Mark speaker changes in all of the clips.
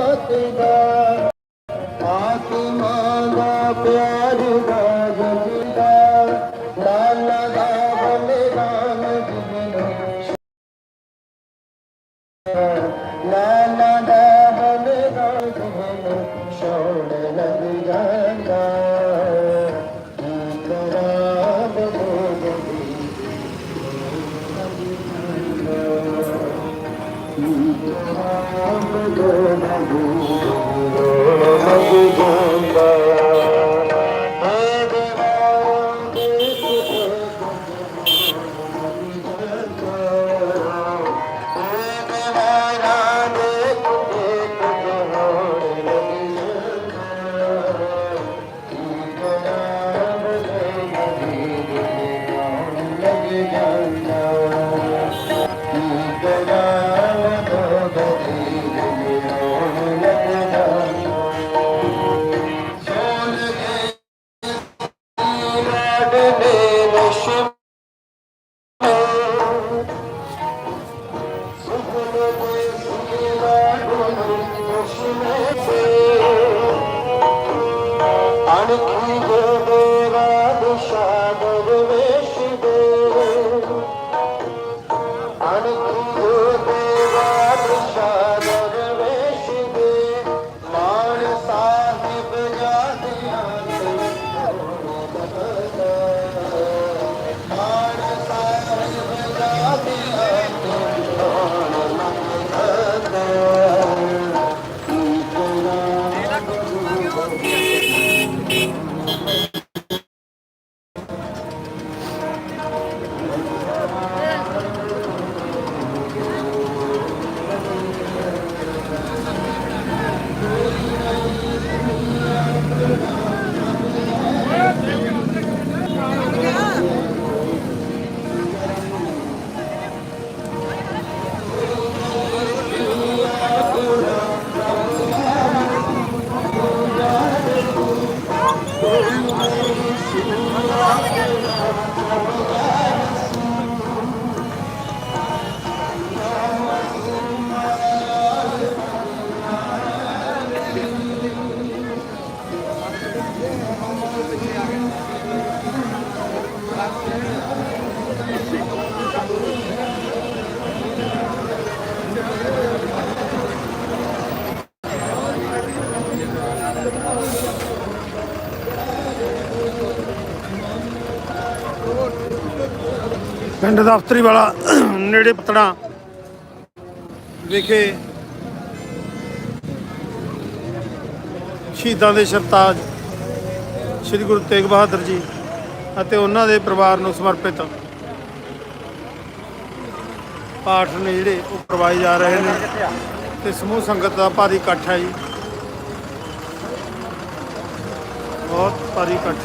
Speaker 1: ਮਾਤ ਦਾ esforço
Speaker 2: ਪਿੰਡ ਦਫ਼ਤਰੀ ਵਾਲਾ ਨੇੜੇ ਪਤੜਾ ਵਿਖੇ ਸ਼ਹੀਦਾਂ ਦੇ ਸਰਤਾਜ ਸ੍ਰੀ ਗੁਰੂ ਤੇਗ ਬਹਾਦਰ ਜੀ ਅਤੇ ਉਹਨਾਂ ਦੇ ਪਰਿਵਾਰ ਨੂੰ ਸਮਰਪਿਤ ਪਾਠ ਨੇ ਜਿਹੜੇ ਉਹ ਕਰਵਾਏ ਜਾ ਰਹੇ ਨੇ ਤੇ ਸਮੂਹ ਸੰਗਤ ਦਾ ਭਾਰੀ ਇਕੱਠ ਹੈ ਜੀ। ਬਹੁਤ ਭਾਰੀ ਇਕੱਠ।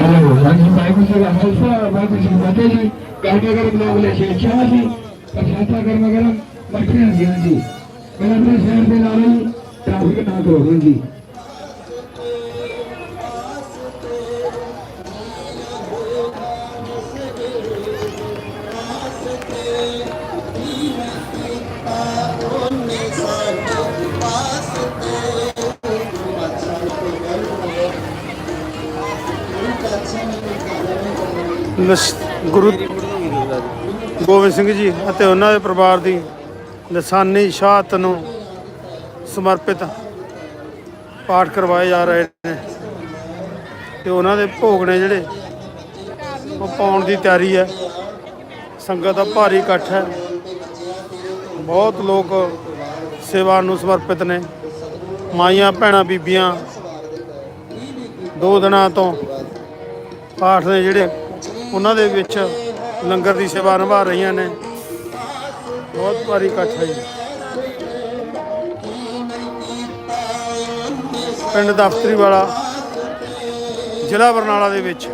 Speaker 3: ਹੈਲੋ ਹਾਂਜੀ ਵਾਹਿਗੁਰੂ ਜੀ ਦਾ ਖਾਲਸਾ ਵਾਹਿਗੁਰੂ ਜੀ ਕੀ ਫਤਿਹ ਜੀ ਕਾਟਾ ਗਰਮ ਲੋਕ ਲੈ ਜੀ ਪ੍ਰਸ਼ਾਦਾ ਗਰਮ ਸ਼ਹਿਰ ਦੇ ਨਾਲ ਹੀ ਟ੍ਰੈਫਿਕ ਨਾ ਕਰੋ ਜੀ
Speaker 2: ਗੁਰੂ ਗੋਬਿੰਦ ਸਿੰਘ ਜੀ ਅਤੇ ਉਹਨਾਂ ਦੇ ਪਰਿਵਾਰ ਦੀ ਲਸਾਨੀ ਸ਼ਾਹਤ ਨੂੰ ਸਮਰਪਿਤ ਪਾਠ ਕਰਵਾਏ ਜਾ ਰਹੇ ਨੇ ਤੇ ਉਹਨਾਂ ਦੇ ਭੋਗ ਨੇ ਜਿਹੜੇ ਉਹ ਪਾਉਣ ਦੀ ਤਿਆਰੀ ਹੈ। ਸੰਗਤ ਦਾ ਭਾਰੀ ਇਕੱਠ ਹੈ। ਬਹੁਤ ਲੋਕ ਸੇਵਾ ਨੂੰ ਸਮਰਪਿਤ ਨੇ। ਮਾਈਆਂ, ਭੈਣਾਂ, ਬੀਬੀਆਂ ਦੋ ਦਿਨਾਂ ਤੋਂ ਪਾਠ ਨੇ ਜਿਹੜੇ ਉਹਨਾਂ ਦੇ ਵਿੱਚ ਲੰਗਰ ਦੀ ਸੇਵਾ ਨਿਭਾ ਰਹੀਆਂ ਨੇ। ਬਹੁਤ ਭਾਰੀ ਇਕੱਠ ਹੈ ਜੀ। ਪਿੰਡ ਦਫ਼ਤਰੀ ਵਾਲਾ ਜ਼ਿਲ੍ਹਾ ਬਰਨਾਲਾ ਦੇ ਵਿੱਚ।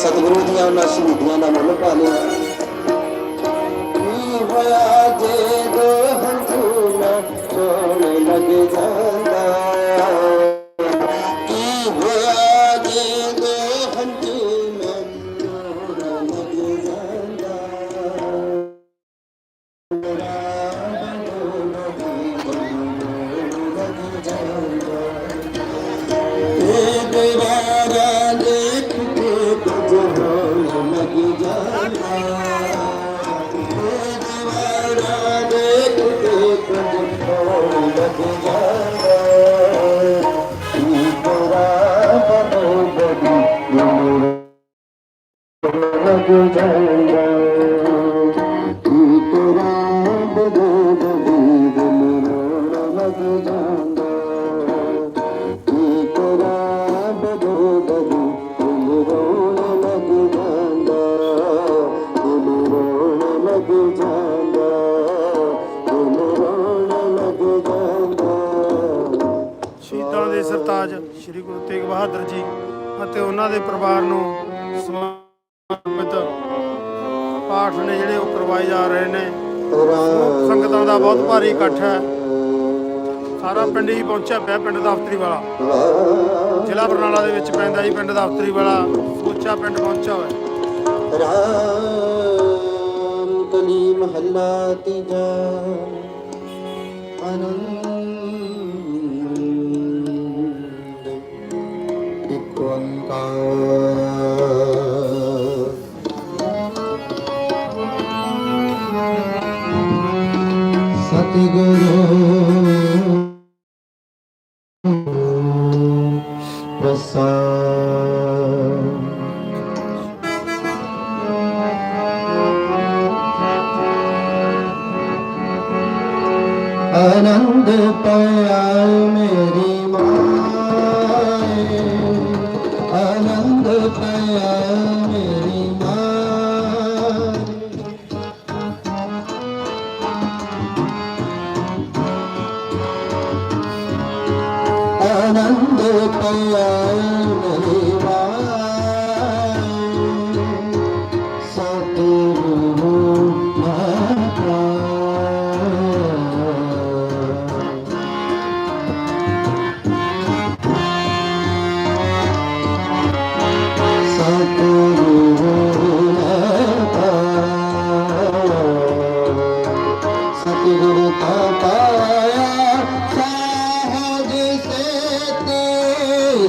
Speaker 1: ਸਤਿਗੁਰੂ ਦੀਆਂ ਉਹਨਾਂ ਸ਼ਹੀਦੀਆਂ ਦਾ ਮੁੱਲ ਪਾ ਲਿਆ ਕੀ ਹੋਇਆ ਜੇ ਦੋ ਹੰਝੂ ਮੈਂ ਕੌਣ ਲੱਗ ਜਾਂਦਾ ਕੀ ਹੋਇਆ ਜੇ ਦੋ ਹੰਝੂ ਮੈਂ ਕੌਣ ਲੱਗ ਜਾਂਦਾ
Speaker 2: ਸ਼ਹੀਦਾਂ ਦੇ ਸਰਤਾਜ ਸ੍ਰੀ ਗੁਰੂ ਤੇਗ ਬਹਾਦਰ ਜੀ ਅਤੇ ਉਹਨਾਂ ਦੇ ਪਰਿਵਾਰ ਨੂੰ ਸਮਰਪਿਤ ਪਾਠ ਨੇ ਜਿਹੜੇ ਉਹ ਕਰਵਾਏ ਜਾ ਰਹੇ ਨੇ। ਸੰਗਤਾਂ ਦਾ ਬਹੁਤ ਭਾਰੀ ਇਕੱਠ ਹੈ। ਸਾਰਾ ਪਿੰਡ ਹੀ ਪਹੁੰਚਿਆ ਪਿਆ ਪਿੰਡ ਦਫ਼ਤਰੀ ਵਾਲਾ ਜ਼ਿਲ੍ਹਾ ਬਰਨਾਲਾ ਦੇ ਵਿੱਚ ਪੈਂਦਾ ਜੀ ਪਿੰਡ ਦਫ਼ਤਰੀ ਵਾਲਾ ਸੋਚਾ ਪਿੰਡ ਪਹੁੰਚਿਆ ਹੋਇਆ।
Speaker 1: ਰਾਮ ਕਲੀ ਮਹੱਲਾ ਤੀਜਾ। ਆਨੰਦ ਇੱਕ ਓੰਕਾਰ। ਸਤਿਗੁਰੂ ਆਨੰਦ ਪਾਇਆ ਮੇਰੀ ਮਾਏ। ਆਨੰਦ ਪਾਇਆ ਮੇਰੀ ਮਾਏ। ਆਨੰਦ ਪਾਇਆ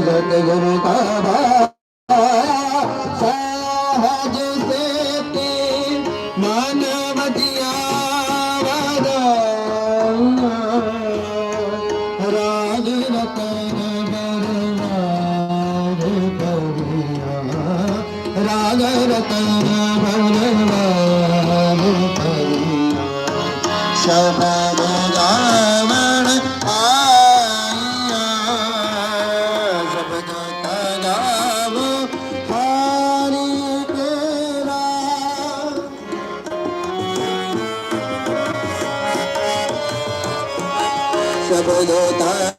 Speaker 1: गर सज सेटी मानविया राग रतन राग रत Bhagavata